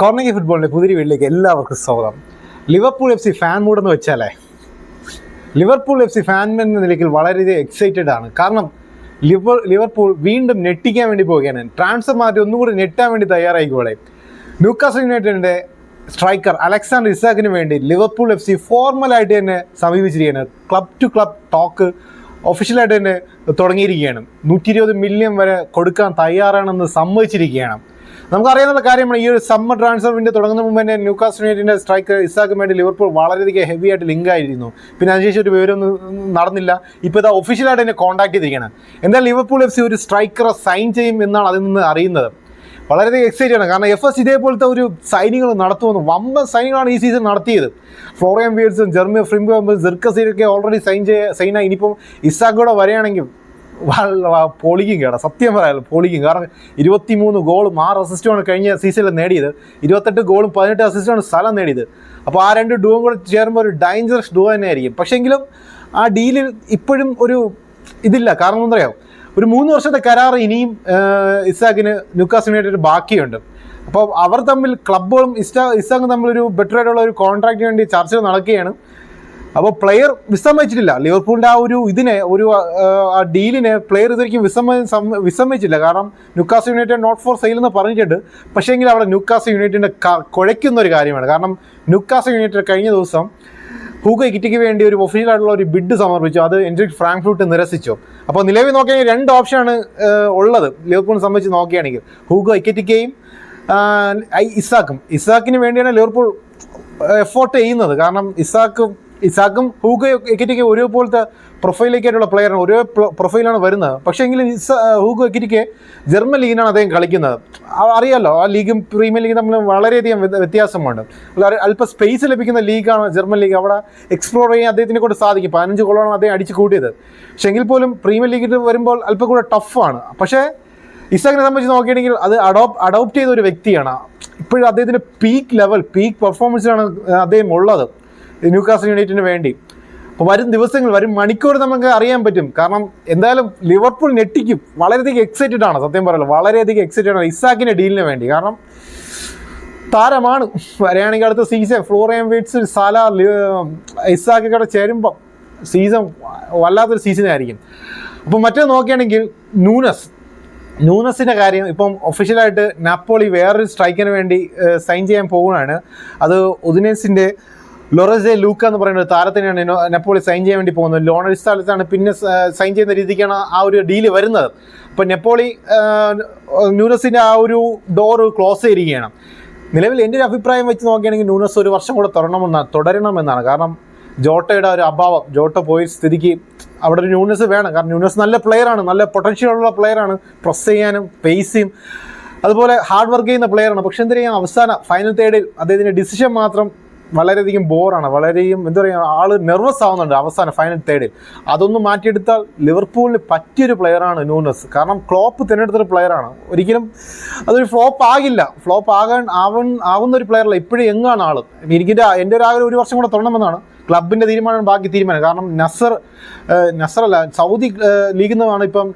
കോർണഗി ഫുട്ബോളിന്റെ പുതിയ വീട്ടിലേക്ക് എല്ലാവർക്കും സ്വാഗതം. ലിവർപൂൾ എഫ് സി ഫാൻ എന്ന് വെച്ചാലേ ലിവർപൂൾ എഫ് സി ഫാൻ എന്ന നിലയ്ക്ക് വളരെയധികം എക്സൈറ്റഡ് ആണ്. കാരണം ലിവർ ലിവർപൂൾ വീണ്ടും ഞെട്ടിക്കാൻ വേണ്ടി പോവുകയാണ്. ട്രാൻസ്ഫർ മാറ്റി ഒന്നുകൂടി ഞെട്ടാൻ വേണ്ടി തയ്യാറായിക്കോളെ. ന്യൂക്കാസ് യുണൈറ്റഡിന്റെ സ്ട്രൈക്കർ അലക്സാണ്ടർ ഇസാക്കിന് വേണ്ടി ലിവർപൂൾ എഫ് സി ഫോർമലായിട്ട് തന്നെ സമീപിച്ചിരിക്കുകയാണ്. ക്ലബ് ടു ക്ലബ് ടോക്ക് ഒഫീഷ്യലായിട്ട് തന്നെ തുടങ്ങിയിരിക്കുകയാണ്. നൂറ്റി ഇരുപത് മില്യൺ വരെ കൊടുക്കാൻ തയ്യാറാണെന്ന് സമ്മതിച്ചിരിക്കുകയാണ്. നമുക്കറിയാവുന്ന കാര്യമാണ് ഈ ഒരു സമ്മർ ട്രാൻസ്ഫർ വിൻഡോ തുടങ്ങുന്ന മുമ്പ് തന്നെ ന്യൂക്കാസ്റ്റ് യുണൈറ്റിന്റെ സ്ട്രൈക്കർ മേഡി ലിവർപൂൾ വളരെയധികം ഹെവി ആയിട്ട് ലിങ്ക് ആയിരുന്നു. പിന്നെ അതിനുശേഷം ഒരു വിവരമൊന്നും നടന്നില്ല. ഇപ്പോൾ ഇതാ ഒഫീഷ്യലായിട്ട് എന്നെ കോൺടാക്ട് ചെയ്തിരിക്കുകയാണ്. എന്തായാലും ലിവർപൂൾ എഫ് സി ഒരു സ്ട്രൈക്കറെ സൈൻ ചെയ്യും എന്നാണ് അതിൽ നിന്ന് അറിയുന്നത്. വളരെയധികം എക്സൈറ്റഡ് ആണ്. കാരണം എഫ് എസ് ഇതേപോലത്തെ ഒരു സൈനികൾ നടത്തുമെന്ന് വമ്പൻ സൈനികളാണ് ഈ സീസൺ നടത്തിയത്. ഫ്ലോറിയൻ ബിയേഴ്സും ജെർമി ഫ്രിംബോ സിർക്കസിലൊക്കെ ഓൾറെഡി സൈൻ ചെയ്യ സൈനായി ഇനിയിപ്പം ഇസാക്ക് കൂടെ വരികയാണെങ്കിൽ പൊളിക്കും കേടാ സത്യം പറയാമല്ലോ പൊളിക്കും. കാരണം ഇരുപത്തി മൂന്ന് ഗോളും ആറ് അസിസ്റ്റുമാണ് കഴിഞ്ഞ സീസണിൽ നേടിയത്. ഇരുപത്തെട്ട് ഗോളും പതിനെട്ട് അസിസ്റ്റുമാണ് സ്ഥലം നേടിയത്. അപ്പോൾ ആ രണ്ട് ഡുവും കൂടെ ചേരുമ്പോൾ ഒരു ഡേഞ്ചറസ് ഡുവോ തന്നെ ആയിരിക്കും. പക്ഷേങ്കിലും ആ ഡീലിൽ ഇപ്പോഴും ഒരു ഇതില്ല. കാരണം എന്താ പറയുക ഒരു മൂന്ന് വർഷത്തെ കരാർ ഇനിയും ഇസാഖിന് ന്യൂക്കാസിനായിട്ട് ബാക്കിയുണ്ട്. അപ്പോൾ അവർ തമ്മിൽ ക്ലബ്ബുകളും ഇസ്റ്റാ ഇസാഖും തമ്മിൽ ഒരു ബെറ്റർ ആയിട്ടുള്ള ഒരു കോൺട്രാക്റ്റിന് വേണ്ടി ചർച്ച നടക്കുകയാണ്. അപ്പോൾ പ്ലെയർ വിസമ്മതിച്ചിട്ടില്ല. ലിവർപൂളിന്റെ ആ ഒരു ഇതിനെ ഒരു ആ ഡീലിനെ പ്ലെയർ ഇതൊരിക്കും വിസമ്മ വിസമ്മതിച്ചില്ല. കാരണം Newcastle United not for sale എന്ന് പറഞ്ഞിട്ടുണ്ട്. പക്ഷേ എങ്കിൽ അവിടെ ന്യൂക്കാസ് യുണൈറ്റഡിന്റെ കുഴയ്ക്കുന്ന ഒരു കാര്യമാണ്. കാരണം ന്യൂക്കാസ് യുണൈറ്റഡ് കഴിഞ്ഞ ദിവസം ഹൂഗോ ഇക്കിറ്റിക്ക് വേണ്ടി ഒരു ഒഫീഷ്യൽ ആയിട്ടുള്ള ഒരു ബിഡ് സമർപ്പിച്ചു. അത് എൻട്രിക് ഫ്രാങ്ക്ഫ്രൂട്ട് നിരസിച്ചു. അപ്പോൾ നിലവിൽ നോക്കുകയാണെങ്കിൽ രണ്ട് ഓപ്ഷനാണ് ഉള്ളത്. ലിവർപൂളിനെ സംബന്ധിച്ച് നോക്കുകയാണെങ്കിൽ ഹൂഗോ ഇക്കറ്റിക്കയും ഇസാക്കും. ഇസാക്കിന് വേണ്ടിയാണ് ലിവർപൂൾ എഫോർട്ട് ചെയ്യുന്നത്. കാരണം ഇസാക്കും ഇസാക്കും ഹൂഗയും എക്കിറ്റിക്ക് ഒരേപോലത്തെ പ്രൊഫൈലേക്കായിട്ടുള്ള പ്ലെയറാണ് ഒരേ പ്രൊഫൈലാണ് വരുന്നത്. പക്ഷേ എങ്കിലും ഇസ ഹൂഗോ എക്കിറ്റിക്ക് ജർമ്മൻ ലീഗിനാണ് അദ്ദേഹം കളിക്കുന്നത്. അറിയാമല്ലോ ആ ലീഗും പ്രീമിയർ ലീഗും തമ്മിൽ വളരെയധികം വ്യ- വ്യത്യാസമുണ്ട്. അല്പം സ്പേസ് ലഭിക്കുന്ന ലീഗാണ് ജർമ്മൻ ലീഗ്. അവിടെ എക്സ്പ്ലോർ ചെയ്യാൻ അദ്ദേഹത്തിനെ കൊണ്ട് സാധിക്കും. പതിനഞ്ച് ഗോളാണ് അദ്ദേഹം അടിച്ചു കൂട്ടിയത്. പക്ഷേ എങ്കിൽ പോലും പ്രീമിയർ ലീഗിൽ വരുമ്പോൾ അല്പം കൂടെ ടഫാണ് പക്ഷേ ഇസാക്കിനെ സംബന്ധിച്ച് നോക്കുകയാണെങ്കിൽ അത് അഡോപ്റ്റ് അഡോപ്റ്റ് ചെയ്ത ഒരു വ്യക്തിയാണ്. ഇപ്പോഴും അദ്ദേഹത്തിന്റെ പീക്ക് ലെവൽ പീക്ക് പെർഫോമൻസിലാണ് അദ്ദേഹം ഉള്ളത്. ന്യൂകാസ്റ്റൽ യുണൈറ്റിന് വേണ്ടി. അപ്പോൾ വരും ദിവസങ്ങൾ വരും മണിക്കൂർ നമുക്ക് അറിയാൻ പറ്റും. കാരണം എന്തായാലും ലിവർപൂൾ ഞെട്ടിക്കും. വളരെയധികം എക്സൈറ്റഡ് ആണ് സത്യം പറയല്ലോ. വളരെയധികം എക്സൈറ്റഡ് ആണ് ഇസാക്കിന്റെ ഡീലിന് വേണ്ടി. കാരണം താരമാണ്. വരികയാണെങ്കിൽ അടുത്ത സീസൺ ഫ്ലോറിയൻ വീറ്റ്സ് സാല ഇസാക്കി കൂടെ ചേരുമ്പം സീസൺ വല്ലാത്തൊരു സീസണായിരിക്കും അപ്പോൾ മറ്റേ നോക്കുകയാണെങ്കിൽ നൂനസ്. നൂനസിന്റെ കാര്യം ഇപ്പം ഒഫീഷ്യലായിട്ട് നാപ്പോളി വേറൊരു സ്ട്രൈക്കിന് വേണ്ടി സൈൻ ചെയ്യാൻ പോവുകയാണ്. അത് ഉദിനേസിന്റെ ലൊറസെ ലൂക്ക എന്ന് പറയുന്ന ഒരു താരത്തിനാണ് നെപ്പോളി സൈൻ ചെയ്യാൻ വേണ്ടി പോകുന്നത്. ലോണൽ സ്ഥലത്താണ് പിന്നെ സൈൻ ചെയ്യുന്ന രീതിക്കാണ് ആ ഒരു ഡീൽ വരുന്നത്. അപ്പം നെപ്പോളി ന്യൂനസിന്റെ ആ ഒരു ഡോർ ക്ലോസ് ചെയ്തിരിക്കുകയാണ് നിലവിൽ എന്റെ ഒരു അഭിപ്രായം വെച്ച് നോക്കുകയാണെങ്കിൽ ന്യൂനസ് ഒരു വർഷം കൂടെ തുടരണമെന്നാണ് തുടരണമെന്നാണ്. കാരണം ജോട്ടയുടെ ഒരു അഭാവം ജോട്ട പോയി സ്ഥിതിക്ക് അവിടെ ഒരു ന്യൂനസ് വേണം. കാരണം ന്യൂനസ് നല്ല പ്ലെയറാണ് നല്ല പൊട്ടൻഷ്യൽ ഉള്ള പ്ലെയറാണ് പ്രസ് ചെയ്യാനും പേസ് പേസിയും അതുപോലെ ഹാർഡ് വർക്ക് ചെയ്യുന്ന പ്ലെയറാണ് പക്ഷെ എന്തിനാ അവസാന ഫൈനൽ തേർഡിൽ അദ്ദേഹത്തിന്റെ ഡിസിഷൻ മാത്രം വളരെയധികം ബോറാണ്. വളരെയും എന്താ പറയുക ആൾ നെർവസ് ആവുന്നുണ്ട് അവസാനം ഫൈനൽ തേർഡിൽ അതൊന്നും മാറ്റിയെടുത്താൽ ലിവർപൂളിന് പറ്റിയൊരു പ്ലെയറാണ് ന്യൂനസ്. കാരണം ക്ലോപ്പ് തിരഞ്ഞെടുത്തൊരു പ്ലെയറാണ് ഒരിക്കലും അതൊരു ഫ്ലോപ്പ് ആകില്ല. ഫ്ലോപ്പ് ആകാൻ ആവൻ ആവുന്ന ഒരു പ്ലെയറല്ല ഇപ്പോഴും എങ്ങാണ് ആൾ എനിക്ക് എന്റെ ഒരു ആഗ്രഹം ഒരു വർഷം കൂടെ തുടരണമെന്നാണ് ക്ലബിന്റെ തീരുമാനമാണ് ബാക്കി തീരുമാനം. കാരണം നസർ നസറല്ല സൗദി ലീഗിൽ നിന്നാണ് ഇപ്പം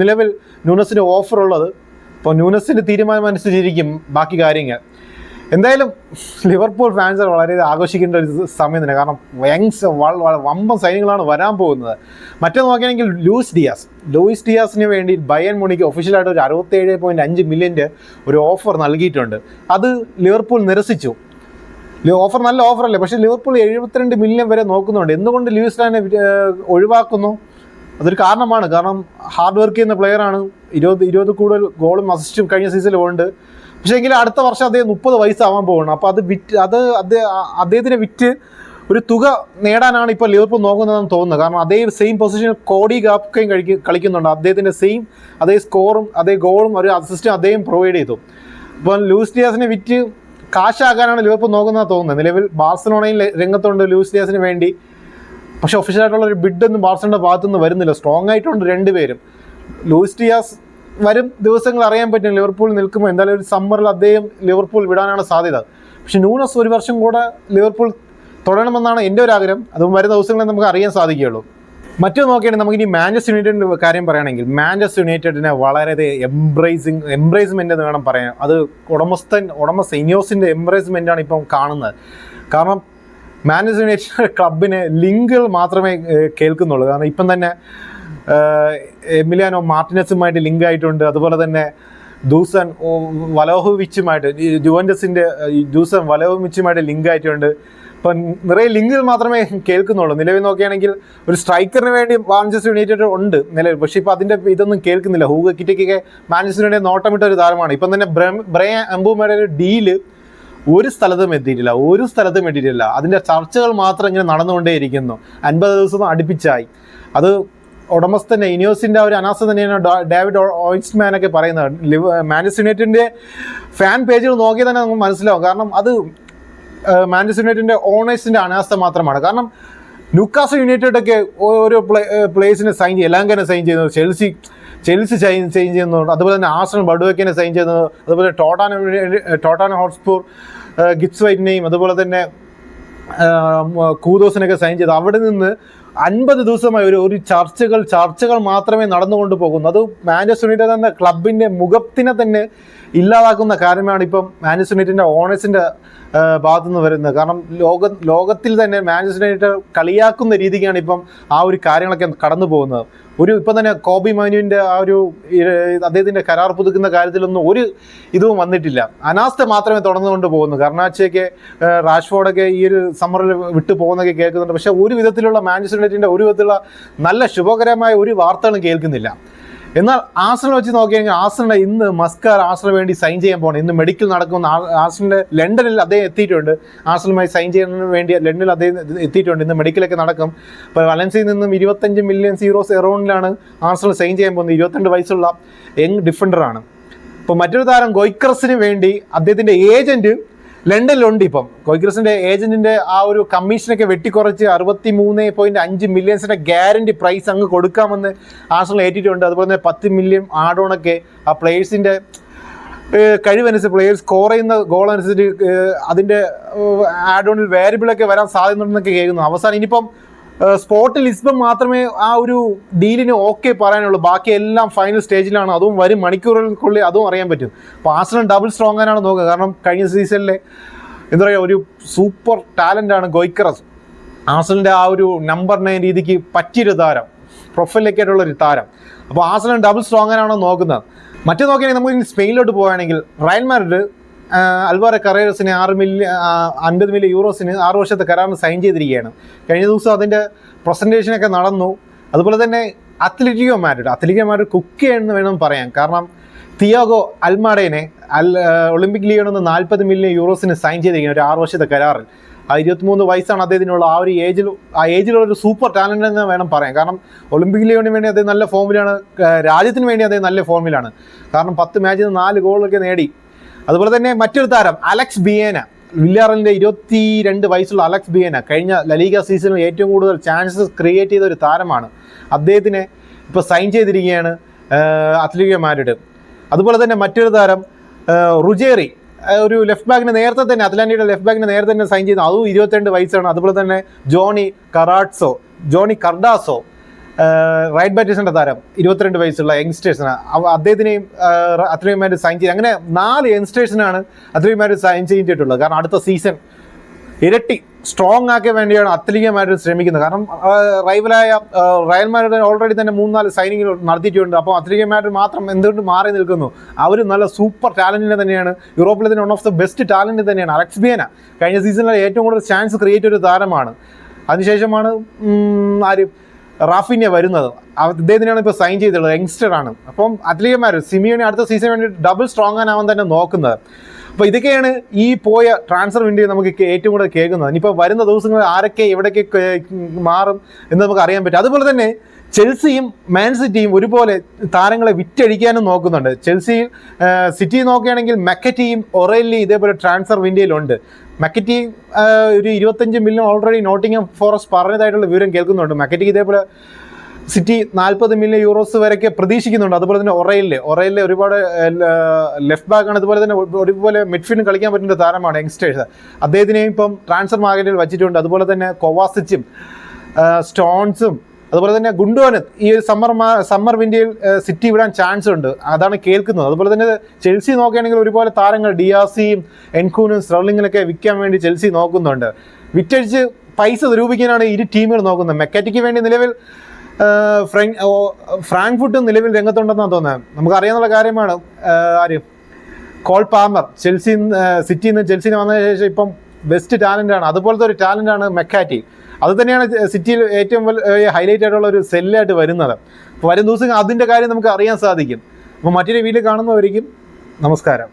നിലവിൽ ന്യൂനസിന് ഓഫർ ഉള്ളത്. അപ്പോൾ ന്യൂനസിന്റെ തീരുമാനം അനുസരിച്ചിരിക്കും ബാക്കി കാര്യങ്ങൾ. എന്തായാലും ലിവർപൂൾ ഫാൻസ് വളരെ ആഘോഷിക്കേണ്ട ഒരു സമയം തന്നെ. കാരണം യങ്സ് വമ്പൻ സൈന്യങ്ങളാണ് വരാൻ പോകുന്നത്. മറ്റേ നോക്കുകയാണെങ്കിൽ ലൂയിസ് ഡിയാസ്. ലൂയിസ് ഡിയാസിന് വേണ്ടി ബയൻ മുണിക്ക് ഒഫീഷ്യലായിട്ട് ഒരു അറുപത്തേഴ് പോയിന്റ് അഞ്ച് മില്യന്റെ ഒരു ഓഫർ നൽകിയിട്ടുണ്ട്. അത് ലിവർപൂൾ നിരസിച്ചു. ഓഫർ നല്ല ഓഫറല്ലേ പക്ഷേ ലിവർപൂൾ എഴുപത്തിരണ്ട് മില്യൺ വരെ നോക്കുന്നുണ്ട്. എന്തുകൊണ്ട് ലൂയിസ് ഡാനെ ഒഴിവാക്കുന്നു? അതൊരു കാരണമാണ്. കാരണം ഹാർഡ് വർക്ക് ചെയ്യുന്ന പ്ലെയറാണ് ഇരുപത് ഇരുപത് കൂടുതൽ ഗോളും അസിസ്റ്റും കഴിഞ്ഞ സീസണിൽ ഉണ്ട്. പക്ഷേ എങ്കിൽ അടുത്ത വർഷം അദ്ദേഹം മുപ്പത് വയസ്സാവാൻ പോകണം അപ്പോൾ അത് വിറ്റ് അത് അദ്ദേഹം അദ്ദേഹത്തിനെ വിറ്റ് ഒരു തുക നേടാനാണ് ഇപ്പോൾ ലിവർപൂൾ നോക്കുന്നതെന്ന് തോന്നുന്നത് കാരണം അതേ സെയിം പൊസിഷൻ കോടി ഗാപ്കയും കഴിക്കും കളിക്കുന്നുണ്ട്. അദ്ദേഹത്തിന്റെ സെയിം അതേ സ്കോറും അതേ ഗോളും ഒരു അസിസ്റ്റും അദ്ദേഹം പ്രൊവൈഡ് ചെയ്തു. അപ്പോൾ ലൂസ് ഡിയാസിനെ വിറ്റ് കാശാക്കാനാണ് ലിവർപൂൾ നോക്കുന്നതെന്ന് തോന്നുന്നത്. നിലവിൽ ബാർസലോണയിൽ രംഗത്തുണ്ട് ലൂസ് ഡിയാസിന് വേണ്ടി. പക്ഷേ ഒഫീഷ്യലായിട്ടുള്ള ഒരു ബിഡ് ഒന്നും ബാർസലോണയുടെ ഭാഗത്തുനിന്ന് വരുന്നില്ല. സ്ട്രോങ് ആയിട്ടുണ്ട് രണ്ടുപേരും ലൂസ് ഡിയാസ് വരും ദിവസങ്ങൾ അറിയാൻ പറ്റും ലിവർപൂൾ നിൽക്കുമ്പോൾ എന്തായാലും ഒരു സമ്മറിൽ അദ്ദേഹം ലിവർപൂൾ വിടാനാണ് സാധ്യത. പക്ഷെ ന്യൂനസ് ഒരു വർഷം കൂടെ ലിവർപൂൾ തുടരണമെന്നാണ് എന്റെ ഒരു ആഗ്രഹം. അത് വരും ദിവസങ്ങളിൽ നമുക്ക് അറിയാൻ സാധിക്കുകയുള്ളൂ. മറ്റു നോക്കിയാണെങ്കിൽ നമുക്ക് ഇനി മാഞ്ചസ്റ്റർ യുണൈറ്റഡിന്റെ കാര്യം പറയുകയാണെങ്കിൽ മാഞ്ചസ്റ്റർ യുണൈറ്റഡിനെ വളരെ എംബ്രേസിങ് എംബ്രേസ്മെന്റ് എന്ന് വേണം പറയാൻ. അത് ഉടമസ്ഥൻ ഉടമസ്ഥ ഇനിയോസിന്റെ എംബ്രേസ്മെന്റ് ആണ് ഇപ്പം കാണുന്നത്. കാരണം മാഞ്ചസ്റ്റർ യുണൈറ്റഡ് ക്ലബിന് ലിങ്കുകൾ മാത്രമേ കേൾക്കുന്നുള്ളൂ. കാരണം ഇപ്പം തന്നെ എമിലിയാനോ മാർട്ടിനസുമായിട്ട് ലിങ്ക് ആയിട്ടുണ്ട്. അതുപോലെ തന്നെ ദൂസൻ വലോഹവിച്ചുമായിട്ട് ജുവൻഡസിന്റെ ജൂസൻ വലോഹോവിച്ചുമായിട്ട് ലിങ്ക് ആയിട്ടുണ്ട്. ഇപ്പം നിറയെ ലിങ്കുകൾ മാത്രമേ കേൾക്കുന്നുള്ളൂ. നിലവിൽ നോക്കുകയാണെങ്കിൽ ഒരു സ്ട്രൈക്കറിന് വേണ്ടി മാഞ്ചസ്റ്റർ യുണൈറ്റഡ് ഉണ്ട് നിലവിൽ. പക്ഷേ ഇപ്പോൾ അതിന്റെ ഇതൊന്നും കേൾക്കുന്നില്ല. ഹൂഗ കിറ്റയ്ക്കൊക്കെ മാഞ്ചസ്റ്റർ യുണൈറ്റഡ് നോട്ടമിട്ട ഒരു താരമാണ്. ഇപ്പം തന്നെ ബ്രേ അമ്പുമയുടെ ഒരു ഡീൽ ഒരു സ്ഥലത്തും എത്തിയിട്ടില്ല. ഒരു സ്ഥലത്തും എത്തിയിട്ടില്ല. അതിന്റെ ചർച്ചകൾ മാത്രം ഇങ്ങനെ നടന്നുകൊണ്ടേയിരിക്കുന്നു. അൻപത് ദിവസം അടുപ്പിച്ചായി. അത് ഉടമസ്ഥന്റെ ഇനിയോസിന്റെ ഒരു അനാസ തന്നെയാണ് ഡേവിഡ് ഓയിൻസ്മാൻ ഒക്കെ പറയുന്നത്. ലിവ് മാഞ്ചസ്റ്റർ യുണൈറ്റിന്റെ ഫാൻ പേജുകൾ നോക്കിയാൽ തന്നെ നമുക്ക് മനസ്സിലാവും. കാരണം അത് മാൻഡസ് യുണൈറ്റഡിന്റെ ഓണേഴ്സിന്റെ അനാസ്ഥ മാത്രമാണ്. കാരണം ന്യൂക്കാസ് യുണൈറ്റഡ് ഒക്കെ ഓരോ പ്ലേ പ്ലേസിനെ സൈൻ ചെയ്യും എല്ലാങ്കനെ സൈൻ ചെയ്യുന്നു ചെൽസി ചെൽസി സൈൻ സൈൻ ചെയ്യുന്നുണ്ട് അതുപോലെ തന്നെ ആസൺ ബഡുവക്കിനെ സൈൻ ചെയ്യുന്നത് അതുപോലെ ടോട്ടാന ടോട്ടാന ഹോട്ട്സ്പൂർ ഗിറ്റ്സ് വൈറ്റിനെയും അതുപോലെ തന്നെ കൂദോസിനൊക്കെ സൈൻ ചെയ്ത്. അവിടെ നിന്ന് അൻപത് ദിവസമായി ഒരു ഒരു ചർച്ചകൾ ചർച്ചകൾ മാത്രമേ നടന്നുകൊണ്ട് പോകുന്നു. അത് മാഞ്ചസ്റ്റർ യുണൈറ്റഡ് എന്ന ക്ലബിന്റെ മുഖത്തിനെ തന്നെ ഇല്ലാതാക്കുന്ന കാര്യമാണ് ഇപ്പം യുണൈറ്റഡിന്റെ ഓണേഴ്സിന്റെ ഭാഗത്തു നിന്ന് വരുന്നത്. കാരണം ലോക ലോകത്തിൽ തന്നെ യുണൈറ്റഡ് കളിയാക്കുന്ന രീതിക്കാണ് ഇപ്പം ആ ഒരു കാര്യങ്ങളൊക്കെ കടന്നു പോകുന്നത്. ഒരു ഇപ്പം തന്നെ കോബി മാനുവിന്റെ ആ ഒരു അദ്ദേഹത്തിന്റെ കരാർ പുതുക്കുന്ന കാര്യത്തിലൊന്നും ഒരു ഇതും വന്നിട്ടില്ല. അനാസ്ഥ മാത്രമേ തുടർന്നുകൊണ്ട് പോകുന്നു. കർണാച്ചയൊക്കെ റാഷ്ഫോർഡൊക്കെ ഈ ഒരു സമ്മറിൽ വിട്ടു പോകുന്നൊക്കെ കേൾക്കുന്നുണ്ട്. പക്ഷേ ഒരു വിധത്തിലുള്ള യുണൈറ്റഡിന്റെ ഒരു വിധത്തിലുള്ള നല്ല ശുഭകരമായ ഒരു വാർത്തകളും കേൾക്കുന്നില്ല. എന്നാൽ ആസണൽ വെച്ച് നോക്കിയാൽ ആസണൽ ഇന്ന് മസ്കാർ ആസണൽ വേണ്ടി സൈൻ ചെയ്യാൻ പോകണം ഇന്ന് മെഡിക്കൽ നടക്കുന്ന ആസണലിന്റെ ലണ്ടനിൽ അദ്ദേഹം എത്തിയിട്ടുണ്ട്. ആസണലുമായി സൈൻ ചെയ്യുന്നതിന് വേണ്ടി ലണ്ടനിൽ അദ്ദേഹം എത്തിയിട്ടുണ്ട്. ഇന്ന് മെഡിക്കലൊക്കെ നടക്കും. ഇപ്പോൾ വലൻസിയിൽ നിന്നും ഇരുപത്തഞ്ച് മില്യൺ സീറോസ് എറൗണ്ടിലാണ് ആസണൽ സൈൻ ചെയ്യാൻ പോകുന്നത്. ഇരുപത്തിരണ്ട് വയസ്സുള്ള യങ് ഡിഫൻഡറാണ്. ഇപ്പോൾ മറ്റൊരു താരം ഗോയ്ക്രസിന് വേണ്ടി അദ്ദേഹത്തിന്റെ ഏജന്റ് ലണ്ടനിലുണ്ട് ഇപ്പം. കോയിക്രസിന്റെ ഏജന്റിന്റെ ആ ഒരു കമ്മീഷനൊക്കെ വെട്ടിക്കുറച്ച് അറുപത്തി മൂന്ന് പോയിന്റ് അഞ്ച് മില്യൺസിന്റെ ഗ്യാരണ്ടി പ്രൈസ് അങ്ങ് കൊടുക്കാമെന്ന് ആർസണൽ ഏറ്റിട്ടുണ്ട്. അതുപോലെ തന്നെ പത്ത് മില്യൺ ആഡോണൊക്കെ ആ പ്ലേയേഴ്സിന്റെ കഴിവനുസരിച്ച് പ്ലേയേഴ്സ് സ്കോർ ചെയ്യുന്ന ഗോൾ അനുസരിച്ച് അതിന്റെ ആഡോണിൽ വേരിയബിളൊക്കെ വരാൻ സാധ്യതയുണ്ടെന്നൊക്കെ കേൾക്കുന്നു. അവസാനം ഇനിയിപ്പം സ്പോട്ട് ലിസ്ബൺ മാത്രമേ ആ ഒരു ഡീലിന് ഓക്കെ പറയാനുള്ളൂ. ബാക്കി എല്ലാം ഫൈനൽ സ്റ്റേജിലാണ് അതും വരും മണിക്കൂറുകൾക്കുള്ളിൽ അതും അറിയാൻ പറ്റും. അപ്പോൾ ആസനം ഡബിൾ സ്ട്രോങ് ആനാണ് നോക്കുക. കാരണം കഴിഞ്ഞ സീസണിലെ എന്താ പറയുക ഒരു സൂപ്പർ ടാലന്റാണ് ഗോയ്ക്കറസ്. ആസലിന്റെ ആ ഒരു നമ്പർ നയൻ രീതിക്ക് പറ്റിയൊരു താരം. പ്രൊഫൈലിലേക്കായിട്ടുള്ള ഒരു താരം. അപ്പോൾ ആസലൻ ഡബിൾ സ്ട്രോങ് ആണോ നോക്കുന്നത്. മറ്റേ നോക്കിയാണെങ്കിൽ നമുക്ക് സ്പെയിനിലോട്ട് പോവുകയാണെങ്കിൽ റയൽ മാഡ്രിഡ് അൽവാര കറേഴ്സിന് ആറ് മില്യൺ അൻപത് മില്യൺ യൂറോസിന് ആറ് വർഷത്തെ കരാറിന് സൈൻ ചെയ്തിരിക്കുകയാണ്. കഴിഞ്ഞ ദിവസം അതിന്റെ പ്രസന്റേഷനൊക്കെ നടന്നു. അതുപോലെ തന്നെ അത്ലറ്റിക്കോ മാറ്റഡ് അത്ലറ്റിക്കോ മാറ്റഡ് കുക്ക് ചെയ്യണമെന്ന് വേണം പറയാം കാരണം തിയാഗോ അൽമാഡേനെ അൽ ഒളിമ്പിക് ലീഗിൽ നിന്ന് നാൽപ്പത് മില്യൺ യൂറോസിന് സൈൻ ചെയ്തിരിക്കുകയാണ് ഒരു ആറ് വർഷത്തെ കരാറിൽ. ആ ഇരുപത്തിമൂന്ന് വയസ്സാണ് അദ്ദേഹത്തിനുള്ള ആ ഒരു ഏജിൽ ആ ഏജിലുള്ള ഒരു സൂപ്പർ ടാലന്റ് എന്ന് വേണം പറയാം കാരണം ഒളിമ്പിക് ലീഗിന് വേണ്ടി അദ്ദേഹം നല്ല ഫോമിലാണ് രാജ്യത്തിന് വേണ്ടി അദ്ദേഹം നല്ല ഫോമിലാണ്. കാരണം പത്ത് മാച്ചിൽ നിന്ന് നാല് ഗോളൊക്കെ നേടി. അതുപോലെ തന്നെ മറ്റൊരു താരം അലക്സ് ബിയേന. വില്യാറലിന്റെ ഇരുപത്തി രണ്ട് വയസ്സുള്ള അലക്സ് ബിയേന കഴിഞ്ഞ ലലീഗ സീസണിൽ ഏറ്റവും കൂടുതൽ ചാൻസസ് ക്രിയേറ്റ് ചെയ്ത ഒരു താരമാണ്. അദ്ദേഹത്തിനെ ഇപ്പോൾ സൈൻ ചെയ്തിരിക്കുകയാണ് അത്ലറ്റിക്കോ മാരിഡ് അതുപോലെ തന്നെ മറ്റൊരു താരം റുജേറി. ഒരു ലെഫ്റ്റ് ബാക്കിന് നേരത്തെ തന്നെ അത്ലാന്റിയുടെ ലെഫ്റ്റ് ബാക്കിന് നേരത്തെ തന്നെ സൈൻ ചെയ്തു അതും ഇരുപത്തിരണ്ട് വയസ്സാണ്. അതുപോലെ തന്നെ ജോണി കറാട്സോ ജോണി കർഡാസോ റൈറ്റ് ബാറ്റേഴ്സിന്റെ താരം ഇരുപത്തിരണ്ട് വയസ്സുള്ള യങ്സ്റ്റേഴ്സിന് അദ്ദേഹത്തിനെയും അത്ലറ്റിക് സൈൻ ചെയ്ത് അങ്ങനെ നാല് യങ്സ്റ്റേഴ്സിനാണ് അത്ലറ്റിക് സൈൻ ചെയ്തിട്ടുള്ളത്. കാരണം അടുത്ത സീസൺ ഇരട്ടി സ്ട്രോങ് ആക്കാൻ വേണ്ടിയാണ് അത്ലീയമായിട്ട് ശ്രമിക്കുന്നത്. കാരണം റൈവലായ റയൽ മാഡ്രിഡ് ഓൾറെഡി തന്നെ മൂന്നാൽ സൈനിങ് നടത്തിയിട്ടുണ്ട്. അപ്പോൾ അത്ലീയമായിട്ട് മാത്രം എന്തുകൊണ്ട് മാറി നിൽക്കുന്നു? അവർ നല്ല സൂപ്പർ ടാലന്റിനെ തന്നെയാണ് യൂറോപ്പിലെ തന്നെ one of the best talent തന്നെയാണ് അലക്സ് ബിയന. കഴിഞ്ഞ സീസണിലെ ഏറ്റവും കൂടുതൽ ചാൻസ് ക്രിയേറ്റ് ഒരു താരമാണ്. അതിനുശേഷമാണ് ആര്? റാഫിന്യ വരുന്നത്. അദ്ദേഹത്തിനാണ് ഇപ്പോൾ സൈൻ ചെയ്തിട്ടുള്ളത് യങ്സ്റ്റർ ആണ്. അപ്പം അത്ലീയന്മാർ സിമിയോനെ അടുത്ത സീസൺ വേണ്ടി ഡബിൾ സ്ട്രോങ് ആവാൻ തന്നെ നോക്കുന്നത്. അപ്പോൾ ഇതൊക്കെയാണ് ഈ പോയ ട്രാൻസ്ഫർ വിൻഡോ നമുക്ക് ഏറ്റവും കൂടുതൽ കേൾക്കുന്നത്. ഇനിയിപ്പോൾ വരുന്ന ദിവസങ്ങളിൽ ആരൊക്കെ എവിടേക്ക് മാറും എന്ന് നമുക്ക് അറിയാൻ പറ്റും. അതുപോലെ തന്നെ ചെൽസിയും മാൻ സിറ്റിയും ഒരുപോലെ താരങ്ങളെ വിറ്റഴിക്കാനും നോക്കുന്നുണ്ട്. ചെൽസി സിറ്റി നോക്കുകയാണെങ്കിൽ മെക്കറ്റിയും ഒറേലി ഇതേപോലെ ട്രാൻസ്ഫർ വിൻഡോയിലുണ്ട് മക്കറ്റി ഒരു ഇരുപത്തഞ്ച് മില്യൺ ഓൾറെഡി നോട്ടിംഗ് ഫോറസ്റ്റ് പറഞ്ഞതായിട്ടുള്ള വിവരം കേൾക്കുന്നുണ്ട്. മക്കറ്റിക്ക് ഇതേപോലെ സിറ്റി നാൽപ്പത് മില്യൺ യൂറോസ് വരെയൊക്കെ പ്രതീക്ഷിക്കുന്നുണ്ട്. അതുപോലെ തന്നെ ഒറയിലെ ഒറയിലെ ഒരുപാട് ലെഫ്റ്റ് ബാക്കാണ് അതുപോലെ തന്നെ ഒരുപോലെ മിഡ്ഫീൽഡ് കളിക്കാൻ പറ്റുന്ന താരമാണ് യങ്സ്റ്റേഴ്സ്. അദ്ദേഹത്തിനെയും ഇപ്പം ട്രാൻസ്ഫർ മാർക്കറ്റിൽ വച്ചിട്ടുണ്ട്. അതുപോലെ തന്നെ കൊവാസിച്ചും സ്റ്റോൺസും അതുപോലെ തന്നെ ഗുണ്ടോന് ഈ ഒരു സമ്മർ സമ്മർ വിൻഡിയിൽ സിറ്റി വിടാൻ ചാൻസ് ഉണ്ട്. അതാണ് കേൾക്കുന്നത്. അതുപോലെ തന്നെ ചെൽസി നോക്കുകയാണെങ്കിൽ ഒരുപോലെ താരങ്ങൾ ഡിയാസിയും എൻകൂനും സ്ട്രർലിങ്ങിനൊക്കെ വിൽക്കാൻ വേണ്ടി ചെൽസി നോക്കുന്നുണ്ട്. വിറ്റഴിച്ച് പൈസ നിരൂപിക്കാനാണ് ഇരു ടീമുകൾ നോക്കുന്നത്. മെക്കാറ്റിക്ക് വേണ്ടി നിലവിൽ ഫ്രാങ്ക്ഫുട്ടും നിലവിൽ രംഗത്തുണ്ടെന്നാണ് തോന്നുന്നത്. നമുക്കറിയാവുന്ന കാര്യമാണ് ആര്? കോൾ പാമർ ചെൽസി സിറ്റിയിൽ നിന്ന് ചെൽസിന് വന്നതിന് ശേഷം ഇപ്പം ബെസ്റ്റ് ടാലന്റ് ആണ്. അതുപോലത്തെ ഒരു ടാലന്റ് ആണ് മെക്കാറ്റി. അത് തന്നെയാണ് സിറ്റിയിൽ ഏറ്റവും വലിയ ഹൈലൈറ്റ് ആയിട്ടുള്ള ഒരു സെല്ലായിട്ട് വരുന്നത്. അപ്പോൾ വരും ദിവസം അതിന്റെ കാര്യം നമുക്ക് അറിയാൻ സാധിക്കും. അപ്പോൾ മറ്റൊരു വീട്ടിൽ കാണുന്നവരിക്കും നമസ്കാരം.